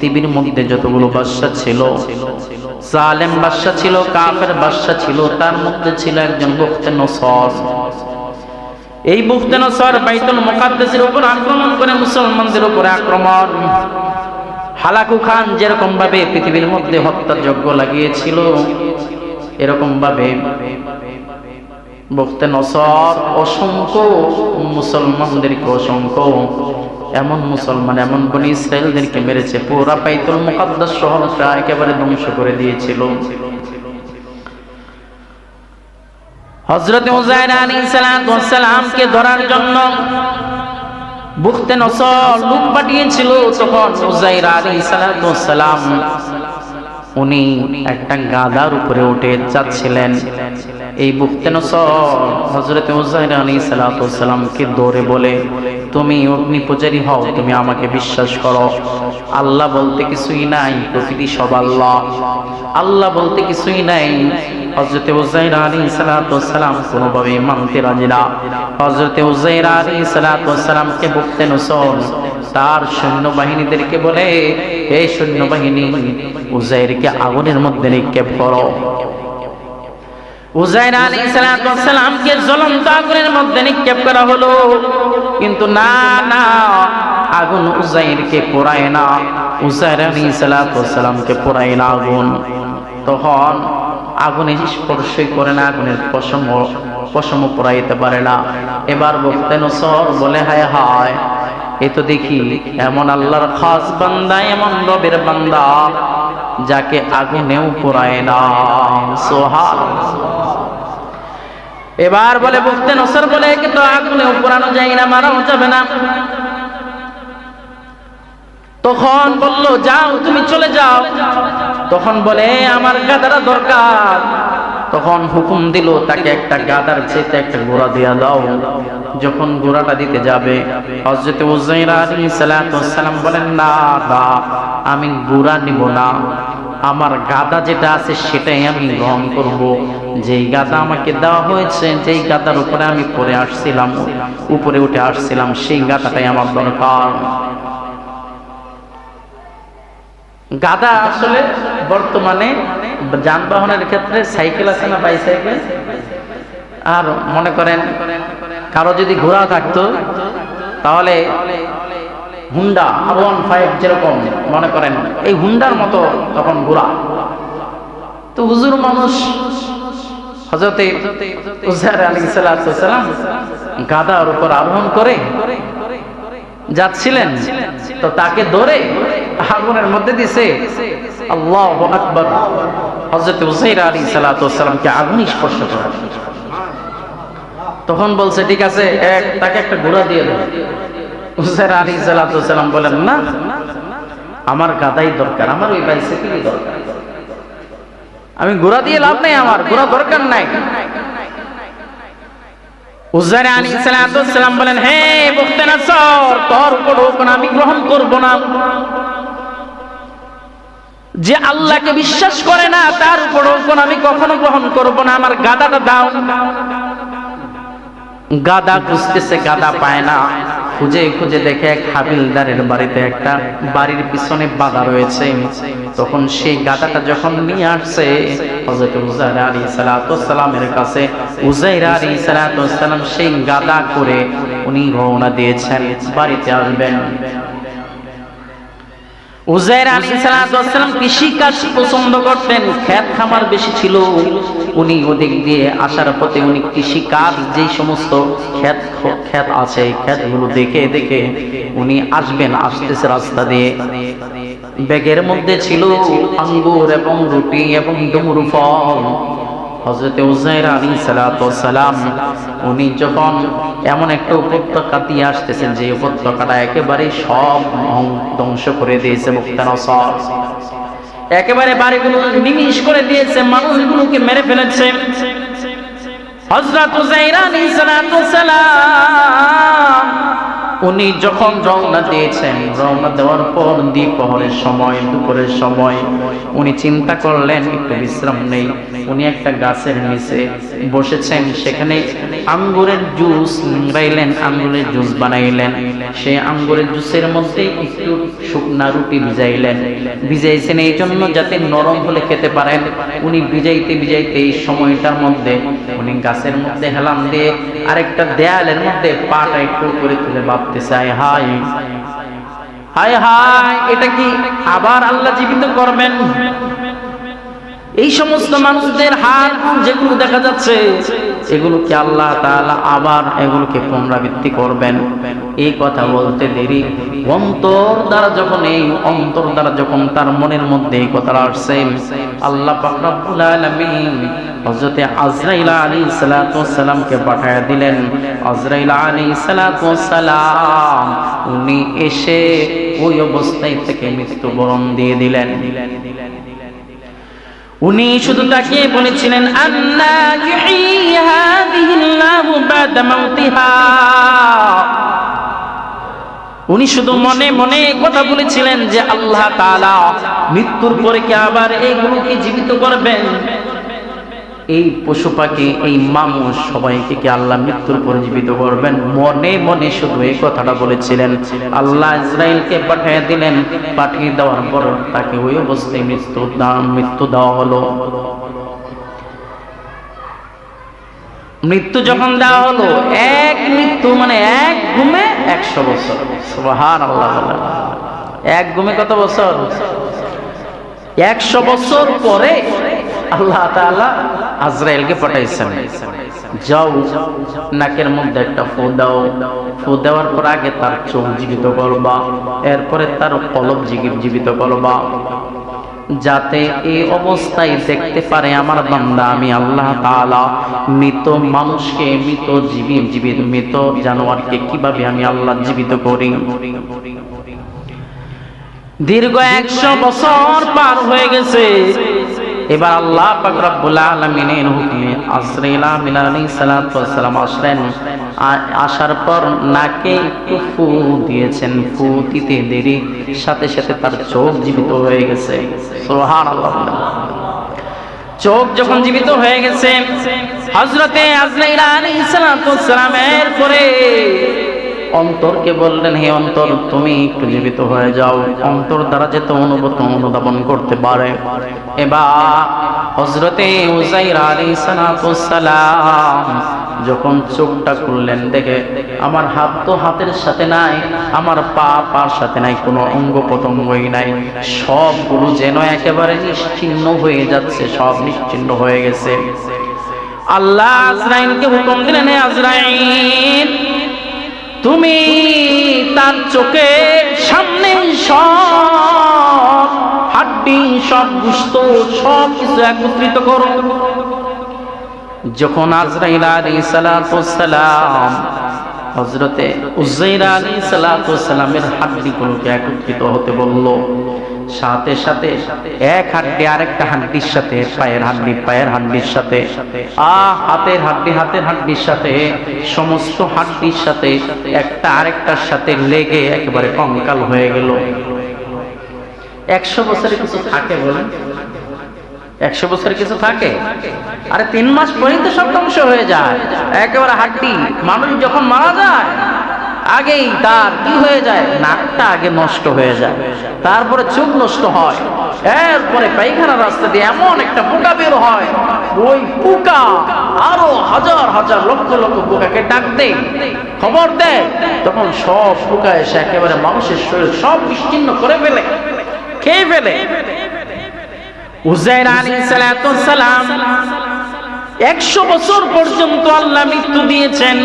পৃথিবীর মধ্যে যতগুলো বাদশা ছিল, জালেম বাদশা ছিল, কাফের বাদশা ছিল, তার মধ্যে ছিল একজন বখতে নসর। এই বখতে নসর বাইতুল মুকাদ্দাসের উপর আক্রমণ করে মুসলমানদের উপরে আক্রমণ। হালাকু খান যেরকম ভাবে পৃথিবীর মধ্যে হত্যার যজ্ঞ লাগিয়েছিল এরকম ভাবে বখতে নসর, অসংখ্য মুসলমানদেরকে অসংখ্য, এমন মুসলমান, এমন বনি ইসরায়েলদেরকে মেরেছে। পুরা পাইতুল মুকাদ্দাস শহরটা একেবারে ধ্বংস করে দিয়েছিল। হযরত উজাইর আলাইহিস সালামকে ধরার জন্য বুখতে নসর পাঠিয়েছিল, তখন উনি একটা গাদার উপরে উঠে যাচ্ছিলেন। এই বুখতে নসর হযরত উজাইর আলাইহিস সালামকে দৌড়ে বলে, তুমি অগ্নি পূজারী হও, তুমি আমাকে বিশ্বাস করো। আল্লাহ বলতে কিছুই নাই, প্রকৃতি সব আল্লাহ। আল্লাহ বলতে কিছুই নাই। হজরতে আলী মানতে রাজি না। হজরতে আলী সালাতামকে তার বলে এই সৈন্যবাহিনী উজাইরকে আগুনের মধ্যে নিক্ষেপ করো। উজাইর আলী সালাতামকে জ্বলন্ত আগুনের মধ্যে নিক্ষেপ করা হলো। কিন্তু না না, আগুন উজাইরকে পোড়ায় না উজাইর আলী সালাতামকে পোড়ায় না আগুন। তখন আগুনে স্পর্শই করে না, আগুনের পশম পশম পোড়াইতে পারে না। এবার বলতে নসর বলে, হায় হায়, এ তো দেখি এমন আল্লাহর খাস বান্দা, এমন রবের বান্দা, যাকে আগুনেও পোড়ায় না। সোহাল এবার বলে, বুঝতে নসর বলে তো আগুনেও পোড়ানো যায় না, মারাও যাবে না। তখন বলল, যাও, তুমি চলে যাও। তখন বলে, আমার গাদারা দরকার। তখন হুকুম দিল, তাকে একটা গাদার চেতে একটা ঘোড়া দিয়া দাও। যখন ঘোড়াটা দিতে যাবে হজরত উজাইর আলী সালাম বলেন, না না আমি ঘোড়া নিব না। আমার গাদা যেটা আছে সেটাই আমি গ্রহণ করব। যেই গাদা আমাকে দেওয়া হয়েছে, যেই গাদার উপরে আমি পরে আসছিলাম, উপরে উঠে আসছিলাম, সেই গাদাটাই আমার দরকার। গাদা আসলে বর্তমানে যানবাহনের ক্ষেত্রে সাইকেল আছে না বাইসাইকেল? আর মনে করেন, কারও যদি ঘোড়া থাকতো, তাহলে হুন্ডা আর ওয়ান ফাইভ যেরকম মনে করেন, এই হুন্ডার মতো তখন ঘোড়া। তো হুজুর মানুষ হজরতে উজার আলী সাল্লাম গাদার উপর আরোহণ করে যাচ্ছিলেন। তো তাকে ধরে আগুনের মধ্যে দিছে। আল্লাহ আকবর। হজরত হুসাইর আলী সালাতামকে আগুন স্পর্শ করা। তখন বলছে, ঠিক আছে, এক, তাকে একটা ঘোড়া দিয়ে দেবে হুসাইর আলী সালাতাম বলেন, না, আমার গাদাই দরকার, আমার ওই বাইসাইকেলই দরকার। আমি ঘোড়া দিয়ে লাভ নাই আমার, ঘোড়া দরকার নাই। উজার আলী সালাম বলেন, হে বলতে না সর তোর আমি গ্রহণ করব না। যে আল্লাহকে বিশ্বাস করে না, তার উপর আমি কখনো গ্রহণ করব না, আমার গাদাটা দাও। গাদা খুঁজতেছে, গাদা পায় না। খুঁজে খুঁজে দেখে এক হাবিলদারের বাড়িতে একটা বাড়ির পিছনে বাধা রয়েছে। তখন সেই গাদাটা যখন নিয়ে আসছে সেই গাদা করে উনি রওনা দিয়েছেন, বাড়িতে আসবেন। উজাইর আলী সালাম কৃষি কাজ পছন্দ করতেন খ্যাত খামার বেশি ছিল। উনি ওদিক দিয়ে আসার পথে উনি কৃষি কাজ যেই সমস্ত খ্যাত খ্যাত আছে খ্যাতগুলো দেখে দেখে উনি আসবেন, আসতেছে রাস্তা দিয়ে। ব্যাগের মধ্যে ছিল আঙ্গুর এবং রুটি এবং ডুমুর ফল। হজরতে উজাইর আলী সালাম উনি যখন এমন একটা উপত্যকা দিয়ে আসতেছেন, যে উপত্যকাটা একেবারে সব ধ্বংস করে দিয়েছে মুক্তানসর একেবারে বাড়িগুলো নিমিশ করে দিয়েছে, মানুষগুলোকে মেরে ফেলেছে। হজরত উজাইর আলী সালাম উনি যখন রওনা দিয়েছেন, রওনা দেওয়ার পর দ্বিপহরের সময়, দুপুরের সময়, উনি চিন্তা করলেন, একটু বিশ্রাম নেই। উনি একটা গাছের নিচে বসেছেন, সেখানে আঙ্গুরের জুস নিংড়াইলেন আঙ্গুরের জুস বানাইলেন। সে আঙ্গুরের জুসের মধ্যে একটু শুকনা রুটি ভিজাইলেন। ভিজাইছেন এই জন্য যাতে নরম হলে খেতে পারেন। উনি ভিজাইতে ভিজাইতে এই সময়টার মধ্যে উনি গাছের মধ্যে হেলাম দিয়ে আরেকটা দেয়ালের মধ্যে পাটা একটু করে তুলে ভাবতে চায় হাই হায় হায়, এটা কি আবার আল্লাহ জীবিত করবেন? এই সমস্ত মানুষদের হার যেগুলো দেখা যাচ্ছে এগুলোকে আল্লাহ তাআলা আবার এগুলোকে পুনরাবৃত্তি করবেন। এই কথা বলতে দেরি। অন্তর দ্বারা যখন এই অন্তর দ্বারা যখন তার মনের মধ্যে এই কথাটা আসছে, আল্লাহ দিলেন। উনি এসে ওই অবস্থায় থেকে মৃত্যুবরণ দিয়ে দিলেন। উনি শুধু তাকে বলেছিলেন উনি শুধু মনে মনে কথা বলেছিলেন যে, আল্লাহ তালা মৃত্যুর পরে কি আবার এইগুলোকে জীবিত করবেন? এই পশু পাখি, এই মানুষ সবাইকে কি আল্লাহ মৃত্যুর পরে জীবিত করবেন? মনে মনে শুধু এই কথাটা বলেছিলেন। আল্লাহ ইসরায়েলকে পাঠিয়ে দিলেন। পাঠিয়ে দেওয়ার পর তাকে ওই অবস্থায় মৃত্যু দাম মৃত্যু দেওয়া হলো। মৃত্যু যখন দেওয়া হলো, এক মৃত্যু মানে এক ঘুমে একশো বছর। সুবহান আল্লাহ এক ঘুমে কত বছর? একশো বছর পরে আল্লাহ তাআলা আজরাইলকে পাঠাইছেন। যাও, নাকের মধ্যে একটা ফু দাও। ফু দেওয়ার পর আগে তার চোখ জীবিত করবা, এরপরে তার কলব জীবিত করবা। যাতে এই অবস্থায় দেখতে পারে আমার বান্দা, আমি আল্লাহ তাআলা মৃত মানুষকে, মৃত জীবী জীবিত মৃত জানোয়ারকে কীভাবে আমি আল্লাহ জীবিত করি? দীর্ঘ একশো বছর পার হয়ে গেছে। এবার আল্লাহ পাক রব্বুল আলামিনের হুকুমে আজরাইল আলাইহিস সালাতু ওয়াসসালাম আসলেন। আসার পর নাকে একটু ফু দিয়েছেন, ফু দিতে দেরি, সাথে সাথে তার চোখ জীবিত হয়ে গেছে। সুবহানাল্লাহ। চোখ যখন জীবিত হয়ে গেছে, হযরতে আজরাইল আলাইহিস সালাতু ওয়াসসালামের পরে অন্তরকে বললেন, হে অন্তর, তুমি একটু জীবিত হয়ে যাও। অন্তর দ্বারা যে তো অনুভূত অনুধাবন করতে পারে। এবার হজরতে যখন চোখটা খুললেন, দেখে, আমার হাত তো হাতের সাথে নাই, আমার পা পার সাথে নাই, কোনো অঙ্গ প্রত্যঙ্গই নাই। সবগুলো যেন একেবারে নিশ্চিন্ন হয়ে যাচ্ছে, সব নিশ্চিন্ন হয়ে গেছে। আল্লাহ আজরাইলকে হুকুম দিলেন, হে আজরাইল তুমি তার চোখের সামনে সব হাড্ডি, সব গুস্ত, সব কিছু একত্রিত করো। যখন আজরাইল সালাম হযরতে উজাইর আলাইহিস সালাতু সালামের হাড্ডিগুলোকে একত্রিত হতে বলল। সাথে সাথে এক হাড্ডি আরেকটা হাড্ডির সাথে, পায়ের হাড্ডি পায়ের হাড্ডির সাথে, আ হাতের হাড্ডি হাতের হাড্ডির সাথে, সমস্ত হাড্ডির সাথে, একটা আরেকটার সাথে লেগে একেবারে কঙ্কাল হয়ে গেল। একশো বছরে কিছু থাকে বলেন? একশো বছর কিছু থাকে? আরে তিন মাস পরেই তো সব ধ্বংস হয়ে যায়। একেবারে হাড্ডি। মানুষ যখন মারা যায়, আগেই তার কি হয়ে যায়? নাকটা আগে নষ্ট হয়ে যায়। তারপরে চোখ নষ্ট হয়। এরপরে পায়খানা রাস্তা দিয়ে এমন একটা পোকা বের হয়, ওই পোকা আরও হাজার হাজার লক্ষ লক্ষ পোকাকে ডাক খবর দেয়। তখন সব পোকা এসে একেবারে মানুষের শরীর সব বিচ্ছিন্ন করে ফেলে, খেয়ে ফেলে। উজাইর আলী সালাম একশো বছর পর্যন্ত আল্লাহ মৃত্যু দিয়েছেন।